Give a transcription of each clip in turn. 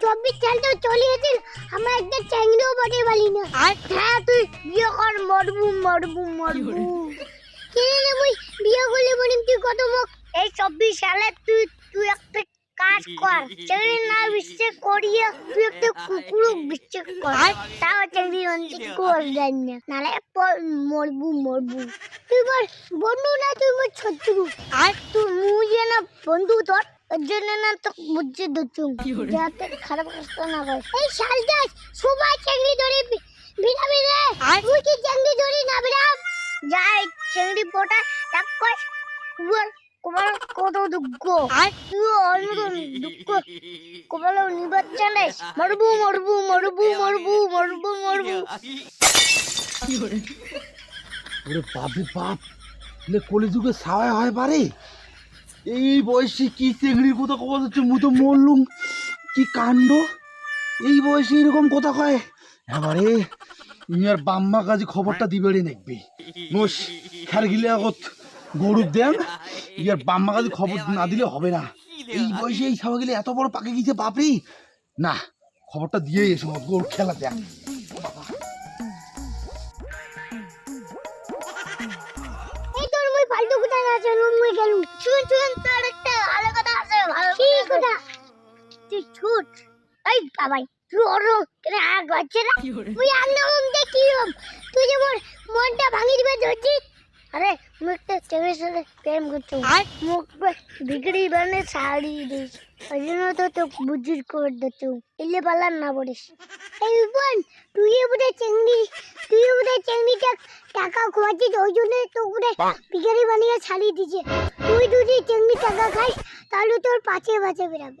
চব্বিশ সাল তো চলে এসেছিল আমার একটা চ্যাংড়িও বটে পারি না। হ্যাঁ তুই বিয়ে কর মরবু মরবু মরবু। কেন রে বিয়ে করলে বলি তুই কত মুখ এই চব্বিশ সালে তুই তুই একটা কাজ কর চাকরি না বিশ্বাস করিয়ে তুই একটা কুকুরও বিশ্বাস কর। তাও অনেক কর দেন না। নালে প- মরবু মরবু। তুই বল বন্ধু না তুই মোর শত্রু? আর? তুই মুই যেন বন্ধু তোর ওর জন্য না তো বুঝছে দুচু যাতে খারাপ কাজটা না করে এই শালদাস সবাই চাকরি ধরে রে। তুই কি ধরে না যাই পোটা টাক কর উয়ার কোমার কত দুঃখ। আর তুই অন্য দুঃখ। কোমালো মরবু মরবু মরবু মরবু মরবু মরবু। ওরে বাপরে বাপ লে কলিযুগে সাওয়াই হয় পারে এই বয়সে কি চেংড়ির কথা কথা হচ্ছে মু তো মরলুম। কি কাণ্ড? এই বয়সে এরকম কথা কয়? এবারে ইয়ার বাম্মা কাজে খবরটা দিবে রে দেখবি নোস খের গিলে আগত গরুর দেন ইয়ার বাম্মা কাজে খবর না দিলে হবে না। এই বয়সে এই সাওয়া গেলে এত বড় পাকে গেছে, বাপরে। না, খবরটা দিয়ে এসো, গরু খেলা দেখ না মুই গেলুম। শুন শুন তোর একটা ভালো কথা আছে ভালো কি কথা? তুই ছুট। এই বাবাই তুই অরো কেন আগ বাচ্চা না আগ দেখি হম তুই যে মোর মনটা ভাঙি দিবে ধরছিস আরে মুই একটা ছেলের সাথে প্রেম করছি। আর? মুখ বিগড়ি বানে শাড়ি দিস। ওই জন্য তো তো বুঝির করে দিচ্ছ। এলে পালার না বলিস এই বোন তুই বোধহয় চেংড়ি তুই বোধহয় চেংড়িটা টাকা খোয়াচ্ছিস ওই জন্য তো বোধহয় বিকারি বানিয়ে ছাড়িয়ে দিছে। তুই যদি চেংড়ি টাকা খাস তাহলে তোর পাশে পাশে বেরাবে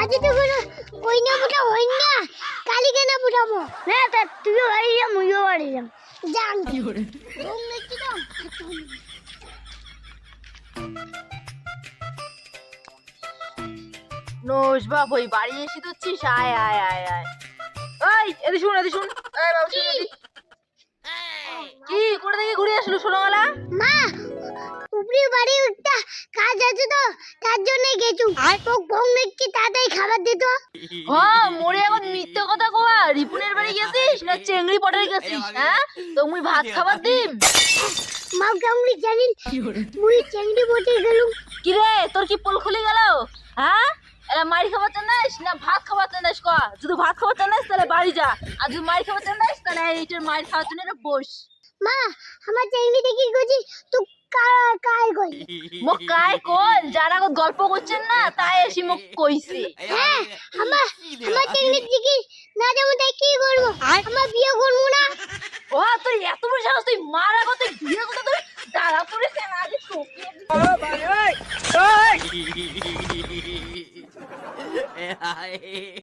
আজ তো কোনো ওই না বুটা হই না। কালি কেনা বুটাবো না তা তুইও বাড়ি যা মুইও বাড়ি যাম যান। ঘুম দেখছি তো। নোস বাপ ওই বাড়ি এসে দিচ্ছিস আয় আয় আয় আয়। ওই এদি শুন এদি শুন। এই বাবু শুন এদি। কি করে থেকে ঘুরে আসলো সোনাওয়ালা মা উপরি বাড়ি একটা কাজ আছে তো তার জন্য গেছু। তো ঘুম দেখছি তাড়াতাড়ি খাবার দিত হ্যাঁ মোরে এখন মিথ্যে কথা কোয়া রিপুনের বাড়ি গেছিস না চেংড়ি পটের গেছিস হ্যাঁ? তো মুই ভাত খাবার দিম। মা কেমনি জানিন মুই চেংড়ি বটে গেলুম। কি রে তোর কি পোল খুলে গেল? হ্যাঁ? এরা মারি খাবার চান্দাস না ভাত খাবার চান্দাস ক যদি ভাত খাবার চান্দাস তাহলে বাড়ি যা। আর যদি মারি খাবার চান্দাস তাহলে এইটার মায়ের খাওয়ার জন্য এটা বস। মা আমার চেংড়ি দেখি গেছি তো কায় কই? মোক কাই কল যারা গল্প করছেন না তাই এসে মোক কইছে। হ্যাঁ আমার আমার চেংড়ি দেখি না যাব তাই কি করব? আমার বিয়ে করব না। ও তুই এত বড় সাহস তুই মার আগত তুই বিয়ে করতে তুই দাঁড়া পড়েছে না আগে ơi